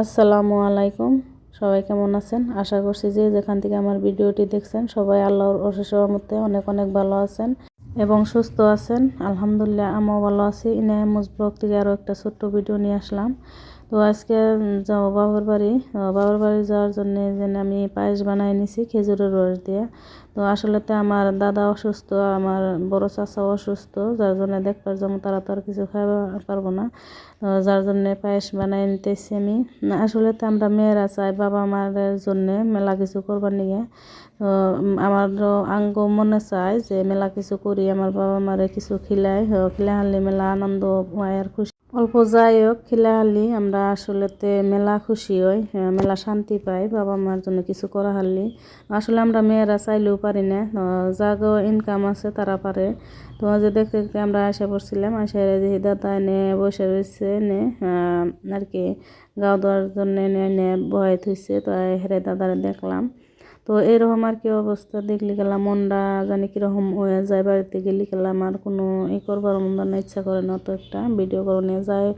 আসসালামু আলাইকুম। সবাই কেমন আছেন? আশা করছি যে যেখান থেকে আমার ভিডিওটি দেখছেন, সবাই আল্লাহর অশেষ মধ্যে অনেক অনেক ভালো আছেন এবং সুস্থ আছেন। আলহামদুলিল্লাহ, আমিও ভালো আছি। ইনায়ামুজ ব্লগ থেকে আরও একটা ছোট্ট ভিডিও নিয়ে আসলাম। তো আজকে যাব বাবার বাড়ি। বাবার বাড়ি যাওয়ার জন্য যেন আমি পায়েস বানাই নিছি খেজুরের রস দিয়ে। তো আসলে তো আমার দাদা অসুস্থ, আমার বড় চাচাও অসুস্থ, যার জন্য দেখবার যেমন তারা তো আর কিছু খাওয়া পারব না। যার জন্যে পায়েস বানাই নিতেছি আমি। আসলে তো আমরা মেয়েরা চাই বাবা মার জন্যে মেলা কিছু করবার নিয়ে। আমার আঙ্গ মনে চায় যে মেলা কিছু করি, আমার বাবা মারে কিছু খিলাই। খিলাই হারলে মেলা আনন্দ আর খুশি অল্প যাই হোক, খিলাহালি, আমরা আসলেতে মেলা খুশি হই মেলা শান্তি পাই, বাবা মার জন্য কিছু করা হারলি আসলে আমরা মেয়েরা চাইলেও পারি না যাগো ইনকাম আছে, তারা পারে। তো যে দেখতে দেখতে আমরা আসা পড়ছিলাম আসা যে দাদা এনে বসে রয়েছে, এনে আর কি, গাও দেওয়ার জন্য এনে এনে বয়ে থইছে, তো হেরে দাদারে দেখলাম। তো এরকম আর কি অবস্থা দেখলি গেলাম মনটা জানি কীরকম হয়ে যায় বাড়িতে গেলি গেলাম আর কোনো ই করবার মন না ইচ্ছা করে না তো একটা ভিডিও করে নিয়ে যায়।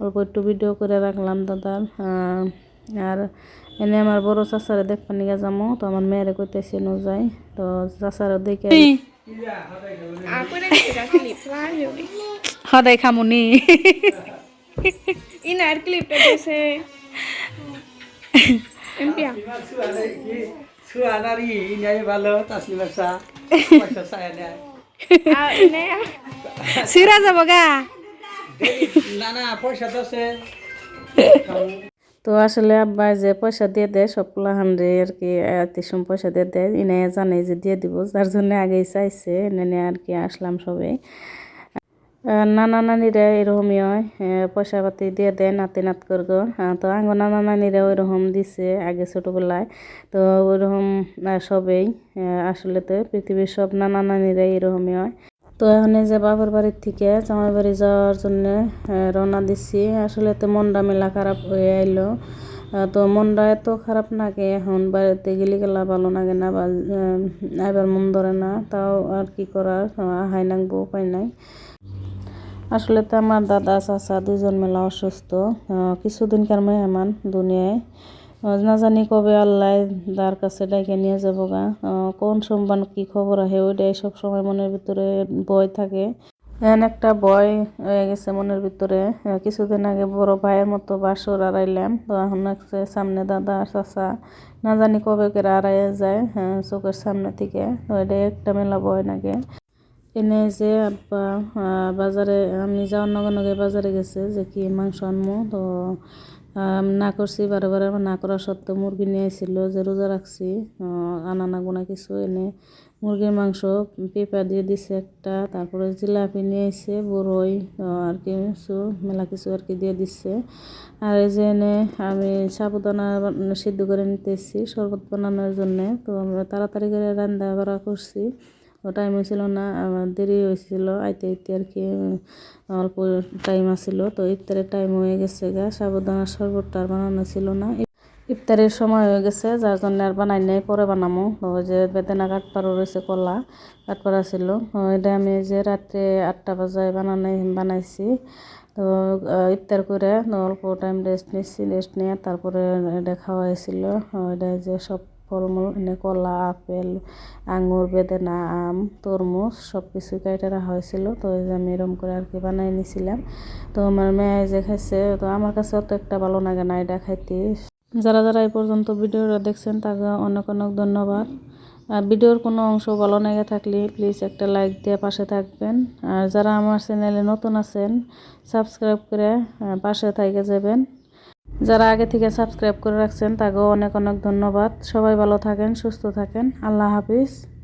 অল্প একটু ভিডিও করে রাখলাম দাদার আর এনে আমার বড় চাচারে দেখবার নিয়ে যাব তো আমার মেয়েরে কইতেছে নো যাই। তো চাচারে দেখে. সদায় খামুনি Ini air klip tadi ভালো তাসলিম ব্যবসা। পয়সা চায় না সিরা যাব গা? না না পয়সা তো আসলে আব্বা যে পয়সা দিয়ে দেয় সব হান্ড্রে আর কি আত্মীয় পয়সা দিয়ে দেয়। ইনে জানে যে দিয়ে দিব যার জন্য আগেই চাইছে। এনে আর কি আসলাম সবাই আহ, নানা নানিরা এরকমই হয় পয়সা পাতি দিয়ে, দেয়, নাতি নাত করগ তো আঙ্গ নানা নানিরা ওইরকম দিছে, আগে ছোটোবেলায় তো ওইরকম সবেই আসলে তো পৃথিবীর সব নানা নানিরা এরকমই হয়। তো এখন যে বাবার বাড়ির থেকে, জামাই বাড়ি যাওয়ার জন্য রওনা দিচ্ছি আসলে তো মনটা মেলা খারাপ হয়ে আইলো তো মনটা এত খারাপ নাগে, এখন বাড়িতে গেলে গেলা ভালো লাগে না, বা আইবার মন ধরে না, তাও আর কি করার হাই নাকবো উপায় নাই। আসলে তো আমার দাদা চাচা দুজন মেলা অসুস্থ। আহ, কিছুদিনকার মেহমান দুনিয়ায়। না জানি কবে আল্লাহ তার কাছে ডাইকে নিয়ে যাব গা। কোন সোমবার কি খবর আহে ওইটাই সব সময় মনের ভিতরে বয় থাকে। এমন একটা ভয় হয়ে গেছে মনের ভিতরে। কিছুদিন আগে বড় ভাইয়ের মতো বাসর আড়াইলাম। তো এখন হচ্ছে সামনে দাদা চাচা। না জানি কবে করে আড়াইয়ে যায় চোখের সামনে থেকে। তো এটাই একটা মেলা বয় লাগে এনে যে বাজারে, আমি যাওয়ার নগে নগে বাজারে গেছে যে কি মাংস আনব তো না করছি, বারে বারে না করা সত্ত্বেও মুরগি নিয়ে এসেছিল যে রোজা রাখছি আনা না গোনা কিছু এনে মুরগির মাংস, পেঁপা দিয়ে দিছে একটা, তারপরে জিলাপি নিয়ে এসে বড়ই আর কি কিছু, মেলা কিছু আর কি দিয়ে দিচ্ছে আর এই যে এনে আমি সাবুদানা সিদ্ধ করে নিতেছি, শরবত বানানোর জন্যে। তো আমরা তাড়াতাড়ি করে রান্না বাড়া করছি। টাইম হয়েছিল না আমার দেরি হয়েছিল, আইতে আইতে আর কি অল্প টাইম আসছিল তো ইফতারের টাইম হয়ে গেছে গা সাবুদানার শরবতটা আর বানানো ছিল না। ইফতারের সময় হয়ে গেছে, যার জন্য আর বানাই নাই, পরে বানামো। যে বেদনা কাঠপাড়ো রয়েছে কলা, কাঠপাড়া ছিল এটা আমি যে রাত্রে আটটা বাজায় বানানাই, বানাইছি। তো ইফতার করে অল্প টাইম রেস্ট নিচ্ছি রেস্ট নিয়ে তারপরে এটা খাওয়া হয়েছিল। এটা যে সব ফলমূল এনে কলা, আপেল, আঙুর, বেদেনা, আম, তরমুজ সব কিছু কেটে রাখা হয়েছিল। তো এই যে আমি এরকম করে আর কি বানাই নিছিলাম। তো আমার মেয়ে যে খাইছে, তো আমার কাছে অত একটা ভালো লাগে না এটা খাইতে। যারা যারা এই পর্যন্ত ভিডিওটা দেখছেন, তাকে অনেক অনেক ধন্যবাদ। আর ভিডিওর কোনো অংশ ভালো লেগে থাকলে প্লিজ একটা লাইক দিয়ে পাশে থাকবেন। আর যারা আমার চ্যানেলে নতুন আছেন সাবস্ক্রাইব করে পাশে থেকে যাবেন। যারা আগে থেকে সাবস্ক্রাইব করে রাখছেন, তাকেও অনেক অনেক ধন্যবাদ। সবাই ভালো থাকেন, সুস্থ থাকেন। আল্লাহ হাফিজ।